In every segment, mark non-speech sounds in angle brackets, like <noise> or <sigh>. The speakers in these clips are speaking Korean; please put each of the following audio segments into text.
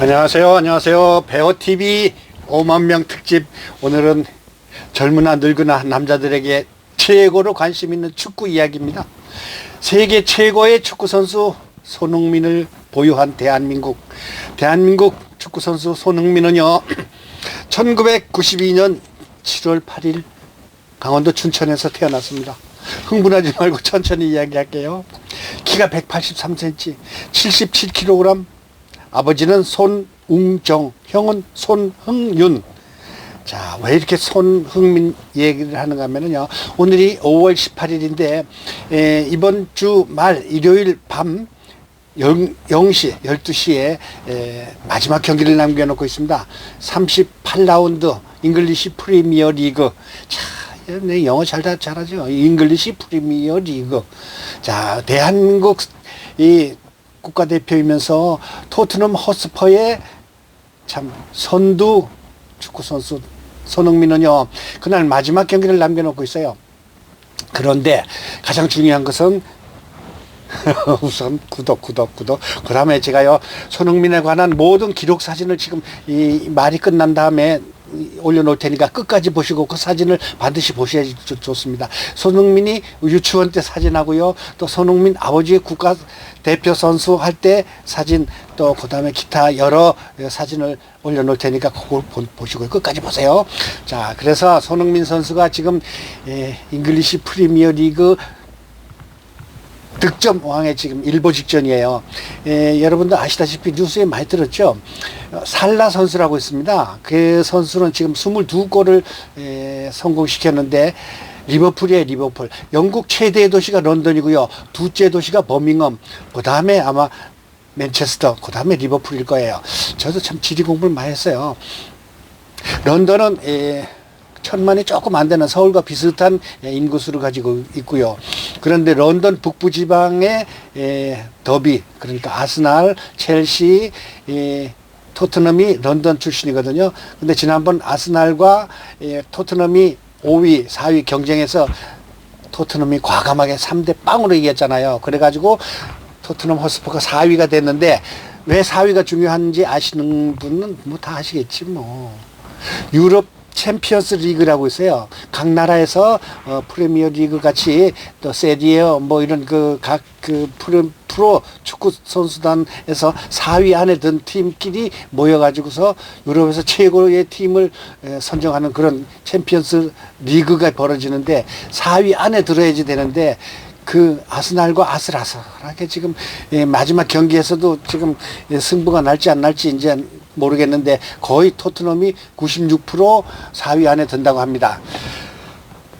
안녕하세요. 안녕하세요. 베어TV 5만 명 특집. 오늘은 젊으나 늙으나 남자들에게 최고로 관심 있는 축구 이야기입니다. 세계 최고의 축구 선수 손흥민을 보유한 대한민국. 대한민국 축구 선수 손흥민은요, 1992년 7월 8일 강원도 춘천에서 태어났습니다. 흥분하지 말고 천천히 이야기할게요. 키가 183cm, 77kg, 아버지는 손웅정, 형은 손흥윤. 자, 왜 이렇게 손흥민 얘기를 하는가 하면요. 오늘이 5월 18일인데, 에, 이번 주 말 일요일 밤 0, 0시, 12시에 에, 마지막 경기를 남겨놓고 있습니다. 38라운드 잉글리시 프리미어 리그. 자, 네, 영어 잘, 다- 잘하죠. 잉글리시 프리미어 리그. 자, 대한민국 이 국가대표이면서 토트넘 허스퍼의 참 선두 축구 선수 손흥민은요 그날 마지막 경기를 남겨놓고 있어요. 그런데 가장 중요한 것은 <laughs> 우선 구독 구독 구독 그 다음에 제가요 손흥민에 관한 모든 기록 사진을 지금 이 말이 끝난 다음에 이- 올려놓을 테니까 끝까지 보시고 그 사진을 반드시 보셔야지 좋- 좋습니다. 손흥민이 유치원 때 사진하고요. 또 손흥민 아버지의 국가 대표 선수 할 때 사진 또 그 다음에 기타 여러 사진을 올려놓을 테니까 그걸 보- 보시고 끝까지 보세요. 자, 그래서 손흥민 선수가 지금 예, 잉글리시 프리미어 리그 득점 왕에 지금 일보 직전이에요. 예, 여러분들 아시다시피 뉴스에 많이 들었죠. 어, 살라 선수라고 있습니다. 그 선수는 지금 22골을 예, 성공시켰는데 리버풀이에요, 리버풀. 영국 최대의 도시가 런던이고요. 두째 도시가 버밍엄. 그 다음에 아마 맨체스터, 그 다음에 리버풀일 거예요. 저도 참 지리 공부를 많이 했어요. 런던은 예, 천만이 조금 안 되는 서울과 비슷한 예, 인구수를 가지고 있고요. 그런데 런던 북부 지방의 예, 더비 그러니까 아스날, 첼시, 예, 토트넘이 런던 출신이거든요. 근데 지난번 아스날과 예, 토트넘이 5위, 4위 경쟁에서 토트넘이 과감하게 3대 빵으로 이겼잖아요. 그래가지고 토트넘 허스퍼가 4위가 됐는데 왜 4위가 중요한지 아시는 분은 뭐 다 아시겠지 뭐. 유럽 챔피언스 리그라고 있어요. 각 나라에서 어, 프리미어 리그 같이 또 세디어 뭐 이런 그각그 프로, 프로 축구 선수단에서 4위 안에 든 팀끼리 모여가지고서 유럽에서 최고의 팀을 에, 선정하는 그런 챔피언스 리그가 벌어지는데 4위 안에 들어야지 되는데 그 아스날과 아슬아슬하게 지금 예, 마지막 경기에서도 지금 예, 승부가 날지 안 날지 이제 모르겠는데 거의 토트넘이 96% 4위 안에 든다고 합니다.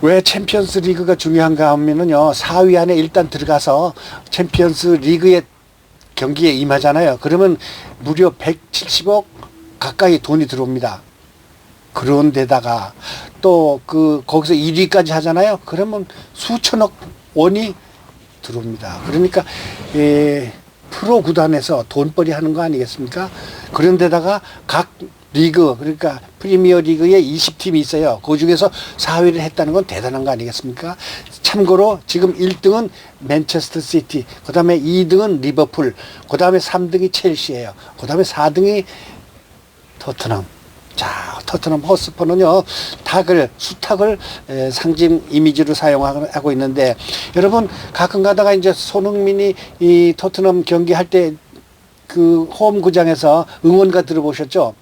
왜 챔피언스 리그가 중요한가 하면은요, 4위 안에 일단 들어가서 챔피언스 리그의 경기에 임하잖아요. 그러면 무려 170억 가까이 돈이 들어옵니다. 그런데다가 또 그 거기서 1위까지 하잖아요. 그러면 수천억 원이 들어옵니다. 그러니까 예, 프로 구단에서 돈벌이 하는 거 아니겠습니까? 그런데다가 각 리그 그러니까 프리미어 리그에 20팀이 있어요. 그 중에서 4위를 했다는 건 대단한 거 아니겠습니까? 참고로 지금 1등은 맨체스터 시티, 그다음에 2등은 리버풀, 그다음에 3등이 첼시예요. 그다음에 4등이 토트넘. 자, 토트넘 허스퍼는요, 탁을, 수탁을 에, 상징 이미지로 사용하고 있는데, 여러분, 가끔 가다가 이제 손흥민이 이 토트넘 경기할 때 그 홈구장에서 응원가 들어보셨죠?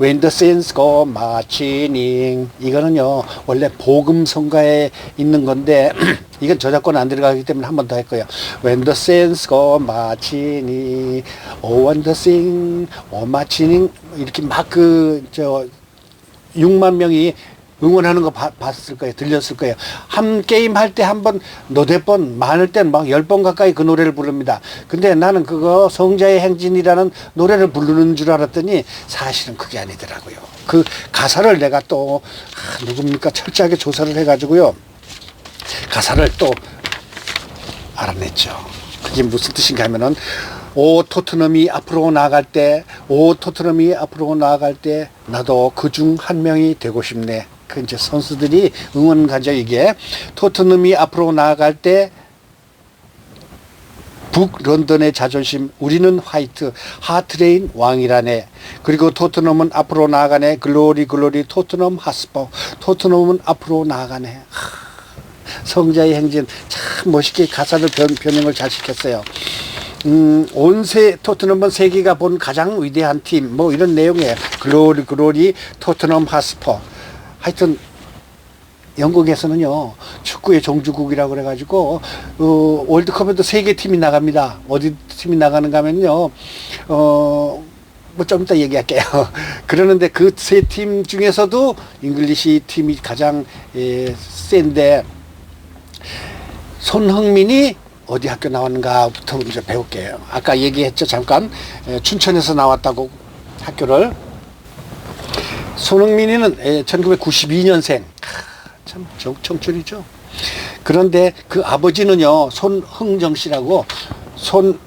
When the saints go marching. 이거는요, 원래 복음성가에 있는 건데, 이건 저작권 안 들어가기 때문에 한 번 더 할 거예요. When the saints go marching, oh, when the sing, oh, marching. 이렇게 막 그, 저, 6만 명이 응원하는 거 봐- 봤을 거예요. 들렸을 거예요. 한 게임 할 때 한 번, 너댓 번, 많을 땐 막 열 번 가까이 그 노래를 부릅니다. 근데 나는 그거 성자의 행진이라는 노래를 부르는 줄 알았더니 사실은 그게 아니더라고요. 그 가사를 내가 또, 아, 누굽니까? 철저하게 조사를 해가지고요. 가사를 또 알아냈죠. 그게 무슨 뜻인가 하면은 오 토트넘이 앞으로 나아갈 때, 오 토트넘이 앞으로 나아갈 때 나도 그 중 한 명이 되고 싶네. 그 이제 선수들이 응원 가죠 이게 토트넘이 앞으로 나아갈 때 북런던의 자존심 우리는 화이트 하트레인 왕이라네. 그리고 토트넘은 앞으로 나아가네. 글로리 글로리 토트넘 하스퍼. 토트넘은 앞으로 나아가네. 하, 성자의 행진. 참 멋있게 가사를 변, 변형을 잘 시켰어요. 음, 온세 토트넘은 세계가 본 가장 위대한 팀. 뭐 이런 내용이에요. 글로리 글로리 토트넘 하스퍼 하여튼 영국에서는요 축구의 종주국이라고 그래가지고 어, 월드컵에도 세 개 팀이 나갑니다. 어디 팀이 나가는가 하면요 어 뭐 좀 이따 얘기할게요. <laughs> 그러는데 그 세 팀 중에서도 잉글리시 팀이 가장 예, 센데 손흥민이 어디 학교 나왔는가부터 이제 배울게요. 아까 얘기했죠 잠깐 예, 춘천에서 나왔다고 학교를 손흥민이는 예, 1992년생. 참 청- 청춘이죠. 그런데 그 아버지는요 손흥정 씨라고 손웅정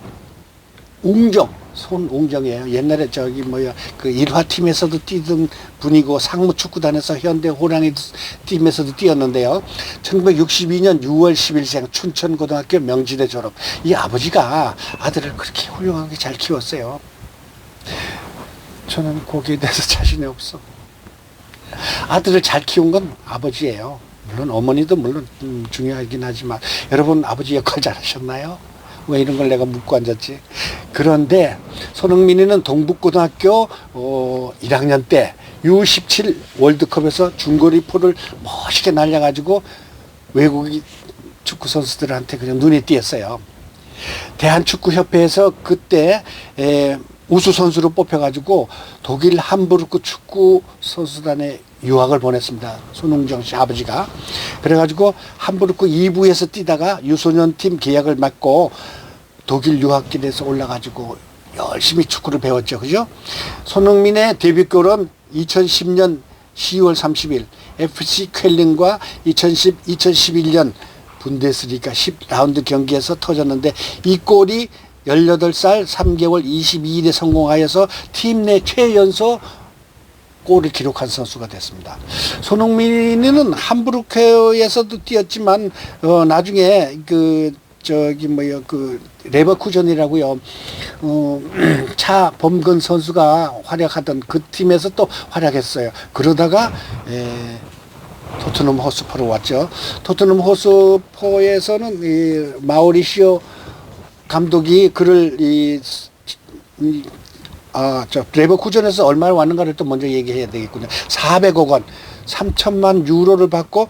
손웅정이에요. 옛날에 저기 뭐야 그 일화 팀에서도 뛰던 분이고 상무 축구단에서 현대 호랑이 팀에서도 뛰었는데요. 1962년 6월 10일생 춘천고등학교 명지대 졸업. 이 아버지가 아들을 그렇게 훌륭하게 잘 키웠어요. 저는 거기에 대해서 자신이 없어. 아들을 잘 키운 건 아버지예요. 물론 어머니도 물론 음, 중요하긴 하지만 여러분 아버지 역할 잘하셨나요? 왜 이런 걸 내가 묻고 앉았지? 그런데 손흥민이는 동북고등학교 어, 1학년 때 U17 월드컵에서 중거리포를 멋있게 날려가지고 외국 축구 선수들한테 그냥 눈에 띄었어요. 대한축구협회에서 그때 에, 우수 선수로 뽑혀가지고 독일 함부르크 축구 선수단에 유학을 보냈습니다. 손흥정 씨 아버지가. 그래가지고 함부르크 2부에서 뛰다가 유소년 팀 계약을 맺고 독일 유학길에서 올라가지고 열심히 축구를 배웠죠. 그죠? 손흥민의 데뷔 골은 2010년 10월 30일 FC 쾰른과 2010, 2011년 분데스리가 10라운드 경기에서 터졌는데 이 골이 18살 3개월 22일에 성공하여서 팀 내 최연소 골을 기록한 선수가 됐습니다. 손흥민은 함부르크에서도 뛰었지만 어 나중에 그 저기 뭐야 그 레버쿠전이라고요. 어 차 <clears throat> 범근 선수가 활약하던 그 팀에서 또 활약했어요. 그러다가 에 토트넘 호스퍼로 왔죠. 토트넘 호스퍼에서는 이 마우리시오 감독이 그를 이, 이 아, 저 레버쿠전에서 얼마나 왔는가를 또 먼저 얘기해야 되겠군요. 400억 원, 3천만 유로를 받고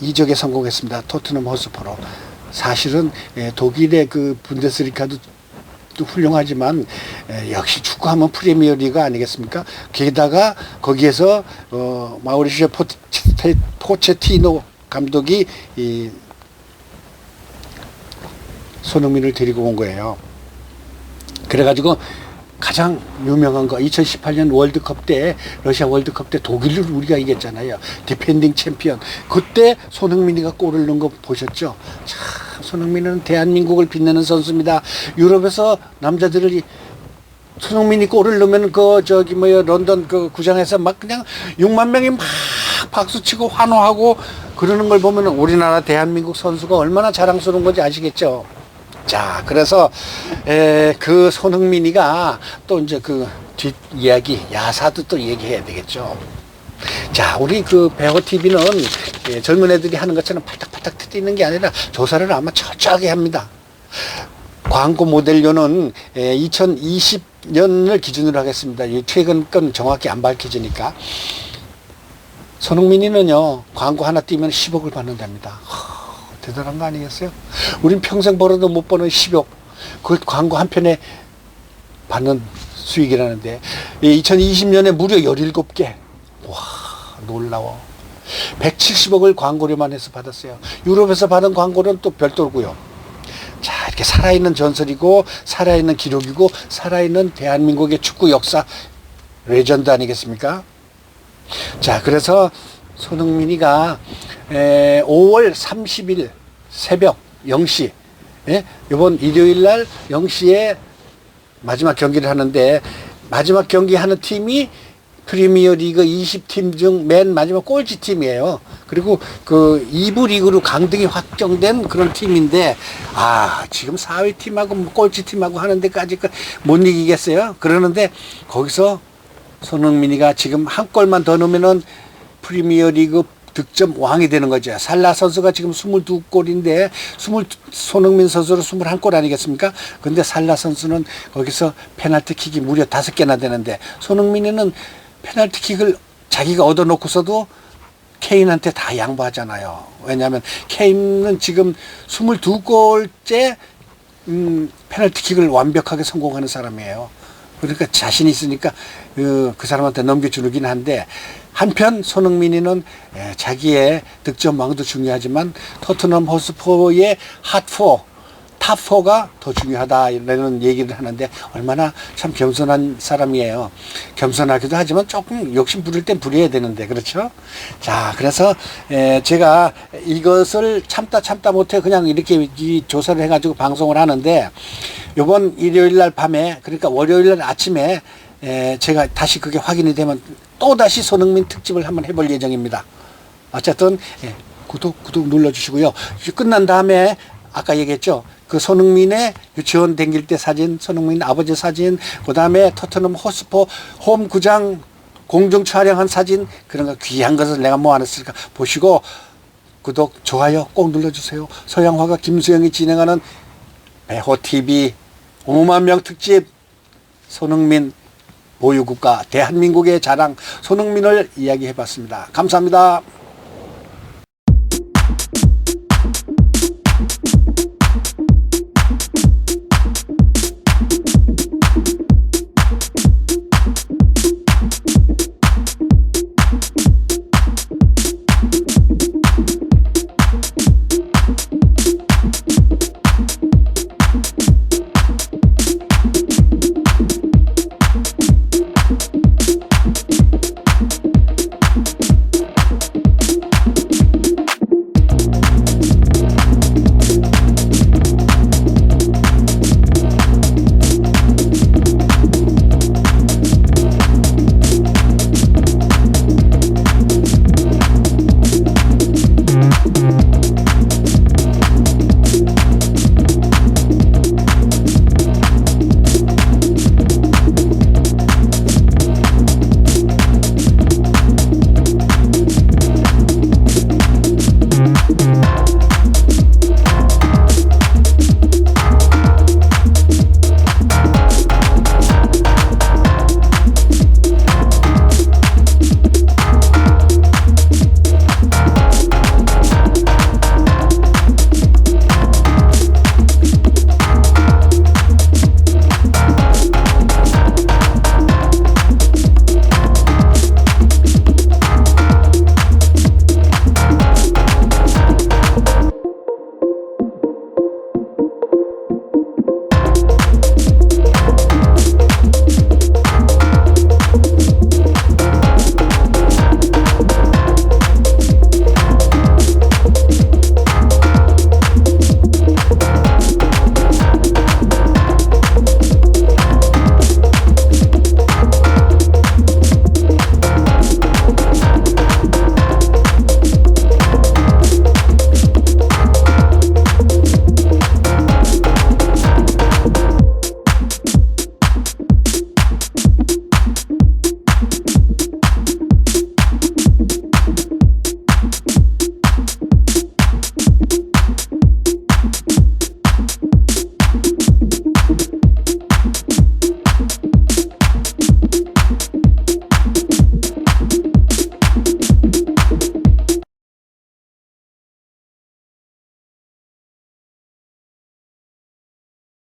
이적에 성공했습니다. 토트넘 호스퍼로. 사실은 예, 독일의 그 분데스리카도 또 훌륭하지만 에, 역시 축구하면 프리미어리가 아니겠습니까? 게다가 거기에서 어, 마우리시오 포체, 포체티노 감독이 이 손흥민을 데리고 온 거예요. 그래가지고 가장 유명한 거 2018년 월드컵 때 러시아 월드컵 때 독일을 우리가 이겼잖아요. 디펜딩 챔피언. 그때 손흥민이가 골을 넣은 거 보셨죠? 참 손흥민은 대한민국을 빛내는 선수입니다. 유럽에서 남자들을 손흥민이 골을 넣으면 그 저기 뭐야 런던 그 구장에서 막 그냥 6만 명이 막 박수 치고 환호하고 그러는 걸 보면 우리나라 대한민국 선수가 얼마나 자랑스러운 건지 아시겠죠? 자, 그래서 에, 그 손흥민이가 또 이제 그 뒷 이야기 야사도 또 얘기해야 되겠죠. 자, 우리 그 배우 TV는 예, 젊은 애들이 하는 것처럼 팔딱팔딱 뛰는 게 아니라 조사를 아마 철저하게 합니다. 광고 모델료는 2020년을 기준으로 하겠습니다. 이 최근 건 정확히 안 밝혀지니까. 손흥민이는요, 광고 하나 뛰면 10억을 받는답니다. 허, 대단한 거 아니겠어요? 우린 평생 벌어도 못 버는 10억. 그 광고 한 편에 받는 수익이라는데, 2020년에 무려 17개. 와, 놀라워. 170억을 광고료만 해서 받았어요. 유럽에서 받은 광고는 또 별도고요. 자, 이렇게 살아있는 전설이고, 살아있는 기록이고, 살아있는 대한민국의 축구 역사 레전드 아니겠습니까? 자, 그래서 손흥민이가 에, 5월 30일 새벽 0시, 예? 이번 일요일 날 0시에 마지막 경기를 하는데, 마지막 경기 하는 팀이 프리미어 리그 20팀 중 맨 마지막 꼴찌 팀이에요. 그리고 그 2부 리그로 강등이 확정된 그런 팀인데 아 지금 4위 팀하고 뭐 꼴찌 팀하고 하는 데까지 그못 이기겠어요. 그러는데 거기서 손흥민이가 지금 한 골만 더 넣으면은 프리미어 리그 득점 왕이 되는 거죠. 살라 선수가 지금 22골인데 20 손흥민 선수로 21골 아니겠습니까? 근데 살라 선수는 거기서 페널티킥이 무려 다섯 개나 되는데 손흥민이는 페널티킥을 자기가 얻어놓고서도 케인한테 다 양보하잖아요. 왜냐하면 케인은 지금 22골째 음, 페널티킥을 완벽하게 성공하는 사람이에요. 그러니까 자신 있으니까 그, 그 사람한테 넘겨주긴 한데 한편 손흥민이는 예, 자기의 득점왕도 중요하지만 토트넘 호스포의 핫포 탑4가 더 중요하다라는 얘기를 하는데 얼마나 참 겸손한 사람이에요. 겸손하기도 하지만 조금 욕심 부릴 땐 부려야 되는데 그렇죠? 자 그래서 에, 제가 이것을 참다 참다 못해 그냥 이렇게 이 조사를 해가지고 방송을 하는데 요번 일요일 날 밤에 그러니까 월요일 날 아침에 에, 제가 다시 그게 확인이 되면 또 다시 손흥민 특집을 한번 해볼 예정입니다. 어쨌든 예, 구독 구독 눌러주시고요. 끝난 다음에 아까 얘기했죠. 그 손흥민의 유치원 댕길 때 사진, 손흥민 아버지 사진, 그 다음에 토트넘 호스포 홈 구장 공중 촬영한 사진 그런 거 귀한 것을 내가 모아놨으니까 보시고 구독 좋아요 꼭 눌러주세요. 서양화가 김수영이 진행하는 배호 TV 5만 명 특집 손흥민 보유국가 대한민국의 자랑 손흥민을 이야기해 봤습니다. 감사합니다.